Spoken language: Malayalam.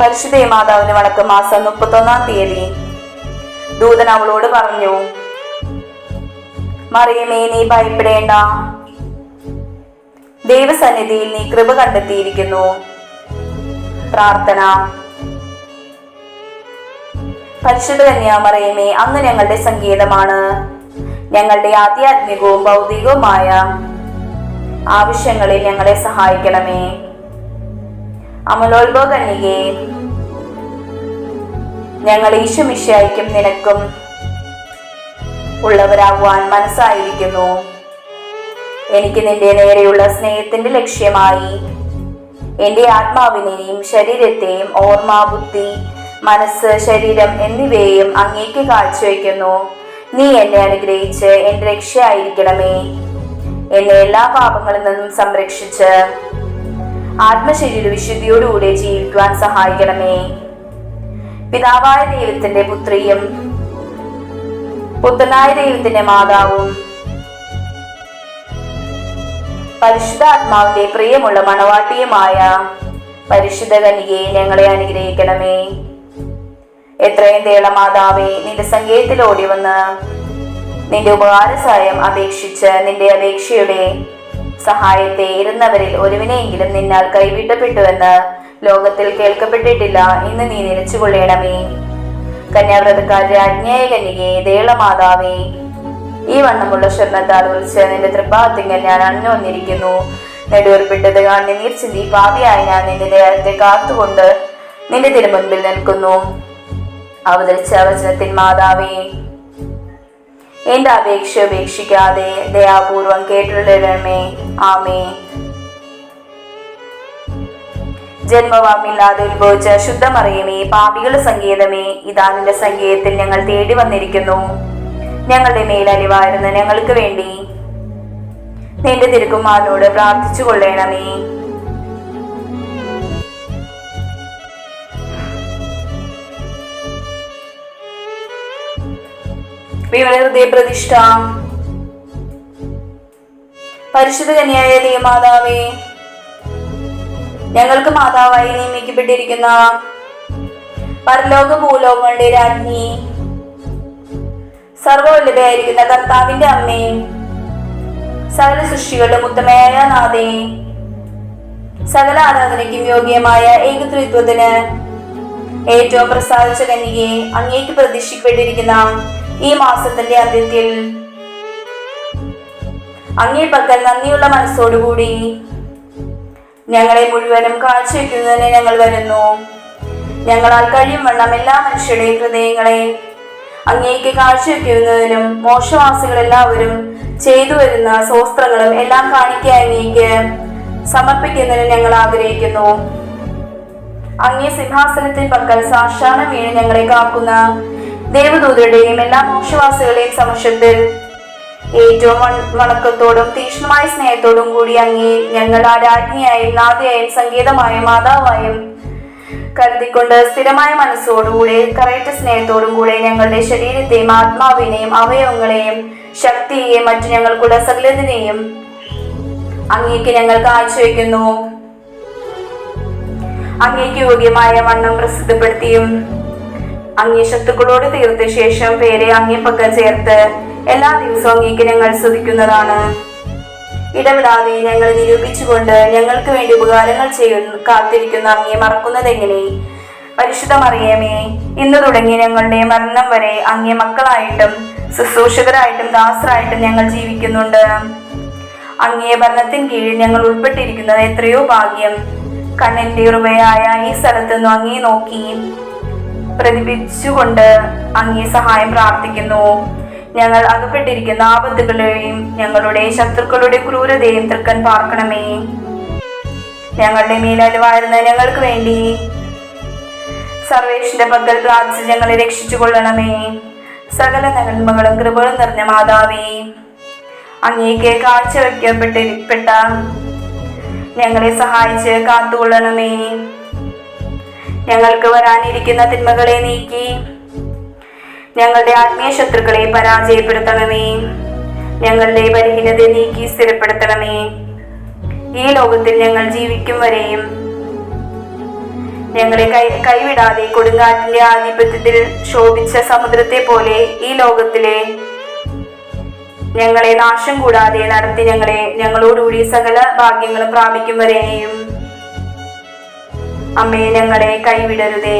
പരിശുദ്ധ മാതാവിന് വണക്കം മാസം മുപ്പത്തൊന്നാം തീയതി. ദൂതൻ അവളോട് പറഞ്ഞു മറിയമേ നീ ഭയപ്പെടേണ്ട. ദൈവസന്നിധിയിൽ നീ കൃപ കണ്ടെത്തിയിരിക്കുന്നു. പ്രാർത്ഥന. പരിശുദ്ധ കന്യാമറയമേ അങ്ങ് ഞങ്ങളുടെ സംഗീതമാണ് ഞങ്ങളുടെ ആധ്യാത്മികവും ഭൗതികവുമായ ആവശ്യങ്ങളിൽ ഞങ്ങളെ സഹായിക്കണമേ. അമലോത്ഭവ കന്യകെ ഞങ്ങൾ ഈശുമിശായിക്കും നിനക്കും ഉള്ളവരാകുവാൻ മനസ്സായിരിക്കുന്നു. എനിക്ക് നിന്റെ നേരെയുള്ള സ്നേഹത്തിന്റെ ലക്ഷ്യമായി എന്റെ ആത്മാവിനെയും ശരീരത്തെയും ഓർമ്മ ബുദ്ധി മനസ്സ് ശരീരം എന്നിവയെയും അങ്ങേക്ക് കാഴ്ചവെക്കുന്നു നീ എന്നെ അനുഗ്രഹിച്ച് എന്റെ രക്ഷയായിരിക്കണമേ. എന്നെ എല്ലാ പാപങ്ങളിൽ നിന്നും സംരക്ഷിച്ച് ആത്മശരീര വിശുദ്ധിയോടുകൂടെ ജീവിക്കുവാൻ സഹായിക്കണമേ. പിതാവായ ദൈവത്തിന്റെ പുത്രിയും പുത്രനായ ദൈവത്തിന്റെ മാതാവും പരിശുദ്ധാത്മാവിന്റെ പ്രിയമുള്ള മണവാട്ടിയുമായ പരിശുദ്ധ കനികയെ ഞങ്ങളെ അനുഗ്രഹിക്കണമേ. എത്രയും തേള മാതാവേ നിന്റെ സങ്കേതത്തിൽ ഓടി വന്ന് നിന്റെ ഉപകാര സഹായം അപേക്ഷിച്ച് നിന്റെ അപേക്ഷയുടെ സഹായത്തെ ഇരുന്നവരിൽ ഒരുവിനെയെങ്കിലും നിന്നാൽ കൈവിട്ടപ്പെട്ടുവെന്ന് ലോകത്തിൽ കേൾക്കപ്പെട്ടിട്ടില്ല ഇന്ന് നീ നിലച്ചുകൊള്ളണമേ. കന്യാവ്രതക്കാർ അജ്ഞേയ കന്യകെ ദേള മാതാവേ ഈ വണ്ണമുള്ള സ്വർണത്താൽ വിളിച്ച് നിന്റെ തൃപ്പാത്തിങ്കൽ ഞാൻ അണിഞ്ഞു വന്നിരിക്കുന്നു കാണി നീർ ചിന്തി പാപിയായി ഞാൻ നിന്റെ ദേഹത്തെ കാത്തുകൊണ്ട് നിന്റെ തിരുമുൻപിൽ നിൽക്കുന്നു. അവതരിച്ച വചനത്തിൻ മാതാവേ എന്റെ അപേക്ഷ ഉപേക്ഷിക്കാതെ ദയാപൂർവം കേട്ടുള്ളമേ ആമേ. ജന്മവാമില്ലാതെ ഉത്ഭവിച്ച ശുദ്ധമറിയമേ പാപികളുടെ സങ്കേതമേ ഇതാ നിന്റെ സങ്കേതത്തിൽ ഞങ്ങൾ തേടി വന്നിരിക്കുന്നു. ഞങ്ങളുടെ മേലലിവായിരുന്ന ഞങ്ങൾക്ക് വേണ്ടി നിന്റെ തിരുക്കുമാരനോട് പ്രാർത്ഥിച്ചു കൊള്ളണമേ വിമല ഹൃദയ പ്രതിഷ്ഠ. പരിശുദ്ധ കന്യായ ദൈവമാതാവേ ഞങ്ങൾക്ക് മാതാവായി നിയമിക്കപ്പെട്ടിരിക്കുന്ന പരലോക ഭൂലോകങ്ങളുടെ രാജ്ഞി സർവവല്ലഭയായിരിക്കുന്ന കർത്താവിന്റെ അമ്മയും സകല സൃഷ്ടികളുടെ മുത്തമയായ നാഥേ സകല ആരാധനയ്ക്കും യോഗ്യമായ ഏകത്രിത്വത്തിന് ഏറ്റവും പ്രസാദിച്ച കന്യകയെ അങ്ങേക്ക് പ്രതീക്ഷിക്കപ്പെട്ടിരിക്കുന്ന ഈ മാസത്തിന്റെ അന്ത്യത്തിൽ അങ്ങേ പക്കൽ നന്ദിയുള്ള മനസ്സോടുകൂടി ഞങ്ങളെ മുഴുവനും കാഴ്ചവെക്കുന്നതിന് ഞങ്ങൾ വരുന്നു. ഞങ്ങളാൽ കഴിയും വണ്ണം എല്ലാ മനുഷ്യരുടെയും ഹൃദയങ്ങളെ അങ്ങേക്ക് കാഴ്ചവെക്കുന്നതിനും മോശവാസികളെല്ലാവരും ചെയ്തു വരുന്ന സ്വസ്ത്രങ്ങളും എല്ലാം കാണിക്കാൻ അങ്ങേക്ക് സമർപ്പിക്കുന്നതിന് ഞങ്ങൾ ആഗ്രഹിക്കുന്നു. അങ്ങേ സിംഹാസനത്തിൽ പക്കൽ സാക്ഷാണം വീണ് ഞങ്ങളെ കാക്കുന്ന ദേവദൂതരുടെയും എല്ലാ മോക്ഷവാസികളുടെയും സമക്ഷത്തിൽ ഏറ്റവും വണ- വണക്കത്തോടും തീക്ഷ്ണമായ സ്നേഹത്തോടും കൂടി അങ്ങേ ഞങ്ങൾ ആ രാജ്ഞിയായും നാഥയായും സംഗീതമായും മാതാവായും കരുതിക്കൊണ്ട് സ്ഥിരമായ മനസ്സോടുകൂടെ കറയറ്റ സ്നേഹത്തോടും കൂടെ ഞങ്ങളുടെ ശരീരത്തെയും ആത്മാവിനെയും അവയവങ്ങളെയും ശക്തിയെയും മറ്റു ഞങ്ങൾക്കുള്ള സകലതിനെയും അങ്ങേക്ക് ഞങ്ങൾ കാഴ്ചവെക്കുന്നു. അങ്ങേക്ക് യോഗ്യമായ വണ്ണം പ്രസിദ്ധപ്പെടുത്തിയും അങ്ങേ ശത്രുക്കളോട് തീർത്ത ശേഷം പേരെ അങ്ങേ പക്ക ചേർത്ത് എല്ലാ ദിവസവും അങ്ങേക്ക് ഞങ്ങൾ സ്തുതിക്കുന്നതാണ് ഇടപെടാതെ ഞങ്ങൾ നിരൂപിച്ചുകൊണ്ട് ഞങ്ങൾക്ക് വേണ്ടി ഉപകാരങ്ങൾ ചെയ്യുന്ന കാത്തിരിക്കുന്ന അങ്ങേ മറക്കുന്നതെങ്ങനെ പരിശുദ്ധ മറിയമേ ഇന്ന് തുടങ്ങി ഞങ്ങളുടെ മരണം വരെ അങ്ങേ മക്കളായിട്ടും ശുശ്രൂഷകരായിട്ടും ദാസരായിട്ടും ഞങ്ങൾ ജീവിക്കുന്നുണ്ട്. അങ്ങേ ഭരണത്തിൻ കീഴിൽ ഞങ്ങൾ ഉൾപ്പെട്ടിരിക്കുന്നത് എത്രയോ ഭാഗ്യം. കണ്ണിന്റെ ഉറവയായ ഈ സ്ഥലത്ത് നിന്ന് അങ്ങേ നോക്കി. പ്രതിപിച്ചുകൊണ്ട് അങ്ങേ സഹായം പ്രാർത്ഥിക്കുന്നു. ഞങ്ങൾ അകപ്പെട്ടിരിക്കുന്ന ആപത്തുകളെയും ഞങ്ങളുടെ ശത്രുക്കളുടെ ക്രൂരതയും തൃക്കൻ പാർക്കണമേ. ഞങ്ങളുടെ മേലലുവായിരുന്ന ഞങ്ങൾക്ക് വേണ്ടി സർവേഷിന്റെ പക്കൽ പ്രാർത്ഥിച്ച് ഞങ്ങളെ രക്ഷിച്ചു കൊള്ളണമേ സകല നന്മകളും കൃപകളും നിറഞ്ഞ മാതാവേ അങ്ങേക്ക് കാഴ്ചവെക്കപ്പെട്ടിരിപ്പെട്ട ഞങ്ങളെ സഹായിച്ച് കാത്തുകൊള്ളണമേ. ഞങ്ങൾക്ക് വരാനിരിക്കുന്ന തിന്മകളെ നീക്കി. ഞങ്ങളുടെ ആത്മീയ ശത്രുക്കളെ പരാജയപ്പെടുത്തണമേ. ഞങ്ങളുടെ ബലഹീനത നീക്കി സ്ഥിരപ്പെടുത്തണമേ. ഈ ലോകത്തിൽ ഞങ്ങൾ ജീവിക്കും വരെയും. ഞങ്ങളെ കൈ കൈവിടാതെ കൊടുങ്കാറ്റിന്റെ ആധിപത്യത്തിൽ ശോഭിച്ച സമുദ്രത്തെ പോലെ ഈ ലോകത്തിലെ ഞങ്ങളെ നാശം കൂടാതെ നടത്തി ഞങ്ങളെ ഞങ്ങളോടുകൂടി സകല ഭാഗ്യങ്ങളും പ്രാപിക്കും വരെയും. അമ്മയെ ഞങ്ങളെ കൈവിടരുതേ.